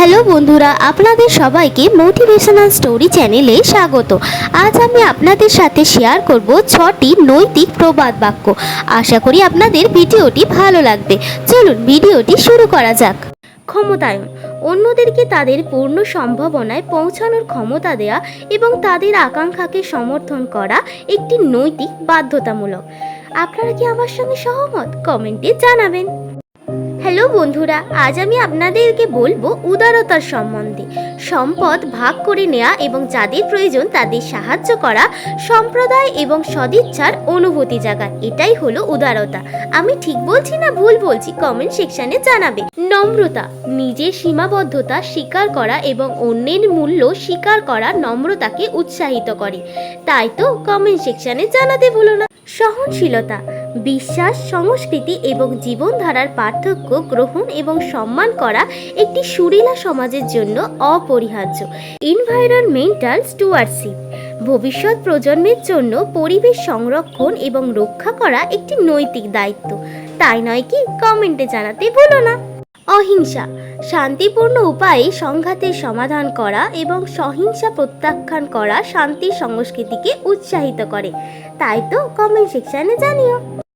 Hello বন্ধুরা, আপনাদের সবাইকে মোটিভেশনাল স্টোরি চ্যানেলে স্বাগত। আজ আমি আপনাদের সাথে শেয়ার করব ছটি নৈতিক প্রবাদ বাক্য। আশা করি আপনাদের ভিডিওটি ভালো লাগবে। চলুন ভিডিওটি শুরু করা যাক। ক্ষমতায়ন। অন্যদেরকে তাদের পূর্ণ সম্ভাবনায় পৌঁছানোর ক্ষমতা দেয়া এবং তাদের আকাঙ্ক্ষাকে সমর্থন করা একটি নৈতিক বাধ্যতামূলক। আপনারা কি আমার সঙ্গে সহমত? কমেন্টে জানাবেন। হ্যালো বন্ধুরা, আজ আমি আপনাদেরকে বলব উদারতার সম্বন্ধে। সম্পদ ভাগ করে নেওয়া এবং যাদের প্রয়োজন তাদের সাহায্য করা, সম্প্রদায় এবং সদিচ্ছার অনুভূতি জাগায় এটাই হলো উদারতা। আমি ঠিক বলছি না ভুল বলছি? কমেন্ট সেকশনে জানাবে। নম্রতা, নিজের সীমাবদ্ধতা স্বীকার করা এবং অন্যের মূল্য স্বীকার করা নম্রতাকে উৎসাহিত করে। তাই তো কমেন্ট সেকশনে জানাতে ভুলো না। সহনশীলতা, বিশ্বাস, সংস্কৃতি এবং জীবনধারার পার্থক্য গ্রহণ এবং সম্মান করা একটি সুরিলা সমাজের জন্য অপরিহার্য। এনভায়রনমেন্টাল স্টুয়ারশিপ ভবিষ্যৎ প্রজন্মের জন্য পরিবেশ সংরক্ষণ এবং রক্ষা করা একটি নৈতিক দায়িত্ব। তাই নয় কি? কমেন্টে জানাতে ভুলো না। অহিংসা। শান্তিপূর্ণ উপায়ে সংঘাতের সমাধান করা এবং সহিংসা প্রত্যাখ্যান করা শান্তির সংস্কৃতিকে উৎসাহিত করে। তাই তো কমেন্ট সেকশনে জানিও।